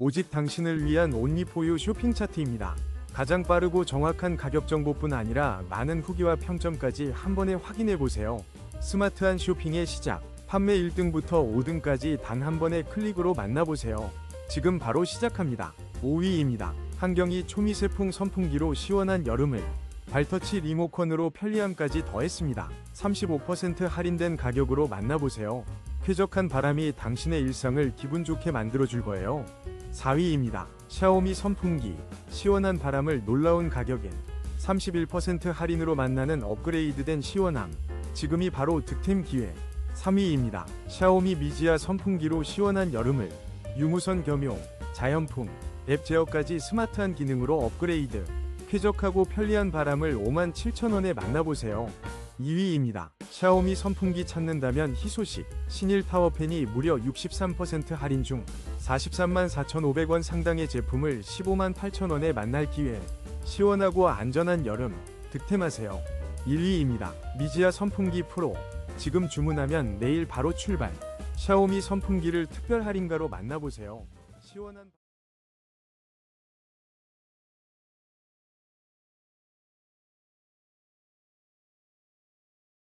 오직 당신을 위한 온리포유 쇼핑 차트입니다. 가장 빠르고 정확한 가격 정보뿐 아니라 많은 후기와 평점까지 한 번에 확인해 보세요. 스마트한 쇼핑의 시작. 판매 1등부터 5등까지 단 한 번의 클릭으로 만나보세요. 지금 바로 시작합니다. 5위입니다. 한경이 초미세풍 선풍기로 시원한 여름을 발터치 리모컨으로 편리함까지 더했습니다. 35% 할인된 가격으로 만나보세요. 쾌적한 바람이 당신의 일상을 기분 좋게 만들어줄 거예요. 4위입니다. 샤오미 선풍기. 시원한 바람을 놀라운 가격엔 31% 할인으로 만나는 업그레이드된 시원함. 지금이 바로 득템 기회. 3위입니다. 샤오미 미지아 선풍기로 시원한 여름을 유무선 겸용, 자연풍, 앱 제어까지 스마트한 기능으로 업그레이드. 쾌적하고 편리한 바람을 57,000원에 만나보세요. 2위입니다. 샤오미 선풍기 찾는다면 희소식. 신일 타워팬이 무려 63% 할인 중 43만 4,500원 상당의 제품을 15만 8천원에 만날 기회. 시원하고 안전한 여름. 득템하세요. 1위입니다. 미지아 선풍기 프로. 지금 주문하면 내일 바로 출발. 샤오미 선풍기를 특별 할인가로 만나보세요. 시원한